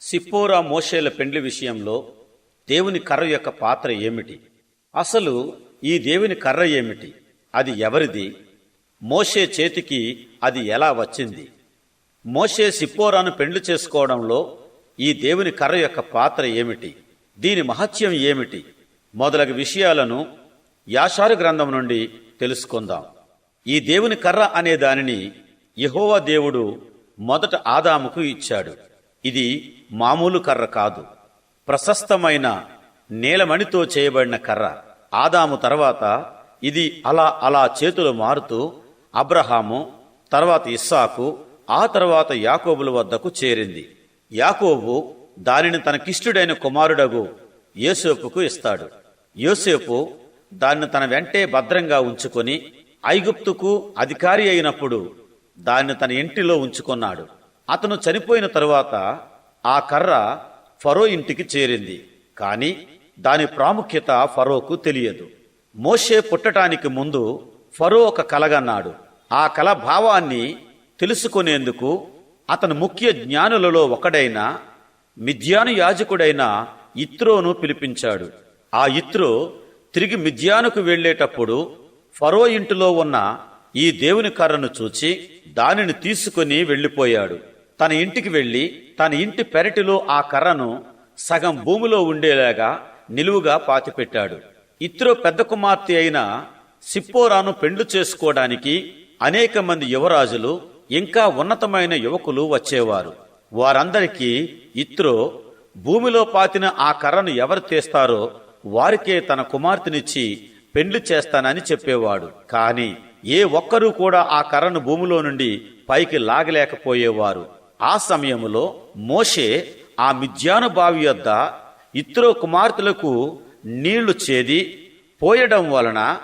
Zipporah మోషేల పెండ్లి విషయంలో దేవుని కర్ర యొక్క పాత్ర ఏమిటి? అసలు ఈ దేవుని కర్ర ఏమిటి? అది ఎవరిది? మోషే చేతికి అది ఎలా వచ్చింది? మోషే సిప్పోరాను పెండ్లి చేసుకోవడంలో ఈ దేవుని కర్ర యొక్క పాత్ర ఏమిటి? దీని మహత్యం ఏమిటి? మొదలగు విషయాలను యాషారు గ్రంథం నుండి తెలుసుకుందాం. ఈ దేవుని కర్ర అనే దానిని యహోవా దేవుడు మొదట ఆదాముకు ఇచ్చాడు. ఇది మామూలు కర్ర కాదు. ప్రశస్తమైన నీలమణితో చేయబడిన కర్ర. ఆదాము తర్వాత ఇది అలా అలా చేతులు మారుతూ అబ్రహాము తర్వాత ఇస్సాకు ఆ తర్వాత యాకోబుల వద్దకు చేరింది. యాకోబు దానిని తనకిష్టుడైన కుమారుడగు యోసేపుకు ఇస్తాడు. యోసేపు దాన్ని తన వెంటే భద్రంగా ఉంచుకొని ఐగుప్తుకు అధికారి అయినప్పుడు దాన్ని తన ఇంటిలో ఉంచుకున్నాడు. అతను చనిపోయిన తరువాత ఆ కర్ర ఫరో ఇంటికి చేరింది. కానీ దాని ప్రాముఖ్యత ఫరోకు తెలియదు. మోషే పుట్టటానికి ముందు ఫరో ఒక కలగన్నాడు. ఆ కల భావాన్ని తెలుసుకునేందుకు అతను ముఖ్య జ్ఞానులలో ఒకడైన మిథ్యాను యాజకుడైన ఇత్రోను పిలిపించాడు. ఆ ఇత్రో తిరిగి మిథ్యానుకు వెళ్ళేటప్పుడు ఫరో ఇంటిలో ఉన్న ఈ దేవుని కర్రను చూచి దానిని తీసుకుని వెళ్ళిపోయాడు. తన ఇంటికి వెళ్ళి తన ఇంటి పెరటిలో ఆ కర్రను సగం భూమిలో ఉండేలాగా నిలువుగా పాతిపెట్టాడు. ఇత్రో పెద్ద కుమార్తె అయిన సిప్పోరాను పెండ్లు చేసుకోవడానికి అనేక మంది యువరాజులు ఇంకా ఉన్నతమైన యువకులు వచ్చేవారు. వారందరికీ ఇత్రో భూమిలో పాతిన ఆ కర్రను ఎవరు తీస్తారో వారికే తన కుమార్తెనిచ్చి పెండ్లి చేస్తానని చెప్పేవాడు. కాని ఏ ఒక్కరూ కూడా ఆ కర్రను భూమిలో నుండి పైకి లాగలేకపోయేవారు. ఆ సమయంలో మోషే ఆ మిథ్యాను బావి యొద్ద ఇత్రో కుమార్తెలకు నీళ్ళు చేది పోయడం వలన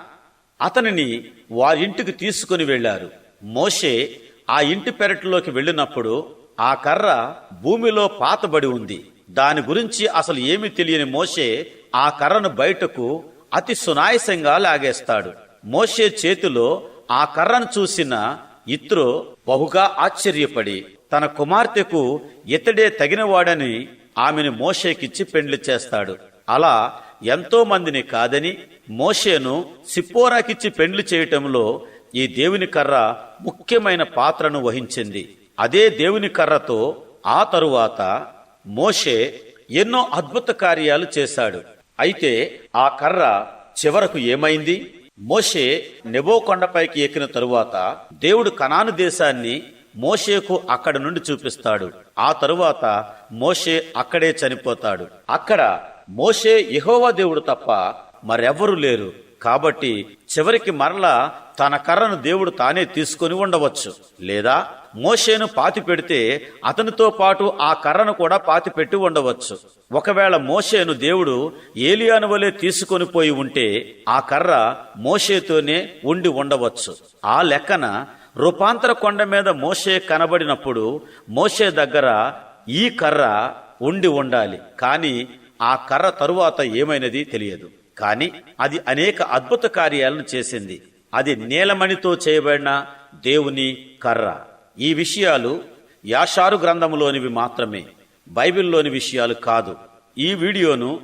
అతనిని వారింటికి తీసుకుని వెళ్ళారు మోషే ఆ ఇంటి పెరటిలోకి వెళ్ళినప్పుడు ఆ కర్ర భూమిలో పాతబడి ఉంది. దాని గురించి అసలు ఏమీ తెలియని మోషే ఆ కర్రను బయటకు అతి సునాయసంగా లాగేస్తాడు. మోషే చేతిలో ఆ కర్రను చూసిన ఇత్రో బహుగా ఆశ్చర్యపడి తన కుమార్తెకు ఇతడే తగినవాడని ఆమెను మోషేకిచ్చి పెండ్లి చేస్తాడు. అలా ఎంతో మందిని కాదని మోషేను సిప్పోరాకిచ్చి పెండ్లి చేయటంలో ఈ దేవుని కర్ర ముఖ్యమైన పాత్రను వహించింది. అదే దేవుని కర్రతో ఆ తరువాత మోషే ఎన్నో అద్భుత కార్యాలు చేశాడు. అయితే ఆ కర్ర చివరకు ఏమైంది? మోషే నెబో కొండపైకి ఎక్కిన తరువాత దేవుడు కనాను దేశాన్ని మోషేకు అక్కడ నుండి చూపిస్తాడు. ఆ తరువాత మోషే అక్కడే చనిపోతాడు. అక్కడ మోషే యహోవా దేవుడు తప్ప మరెవ్వరూ లేరు. కాబట్టి చివరికి మరలా తన కర్రను దేవుడు తానే తీసుకొని ఉండవచ్చు. లేదా మోషేను పాతి పెడితే అతనితో పాటు ఆ కర్రను కూడా పాతి పెట్టి ఉండవచ్చు. ఒకవేళ మోషేను దేవుడు ఏలియాను వలె తీసుకొని పోయి ఉంటే ఆ కర్ర మోషేతోనే ఉండి ఉండవచ్చు. ఆ లెక్కన రూపాంతర కొండ మీద మోషే కనబడినప్పుడు మోషే దగ్గర ఈ కర్ర ఉండి ఉండాలి. కానీ ఆ కర్ర తరువాత ఏమైనది తెలియదు. కానీ అది అనేక అద్భుత కార్యాలను చేసింది. అది నీలమణితో చేయబడిన దేవుని కర్ర. ఈ విషయాలు యాషారు గ్రంథములోనివి మాత్రమే. బైబిల్లోని విషయాలు కాదు. ఈ వీడియోను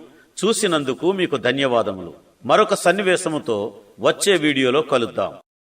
చూసినందుకు మీకు ధన్యవాదములు. మరొక సన్నివేశముతో వచ్చే వీడియోలో కలుద్దాం.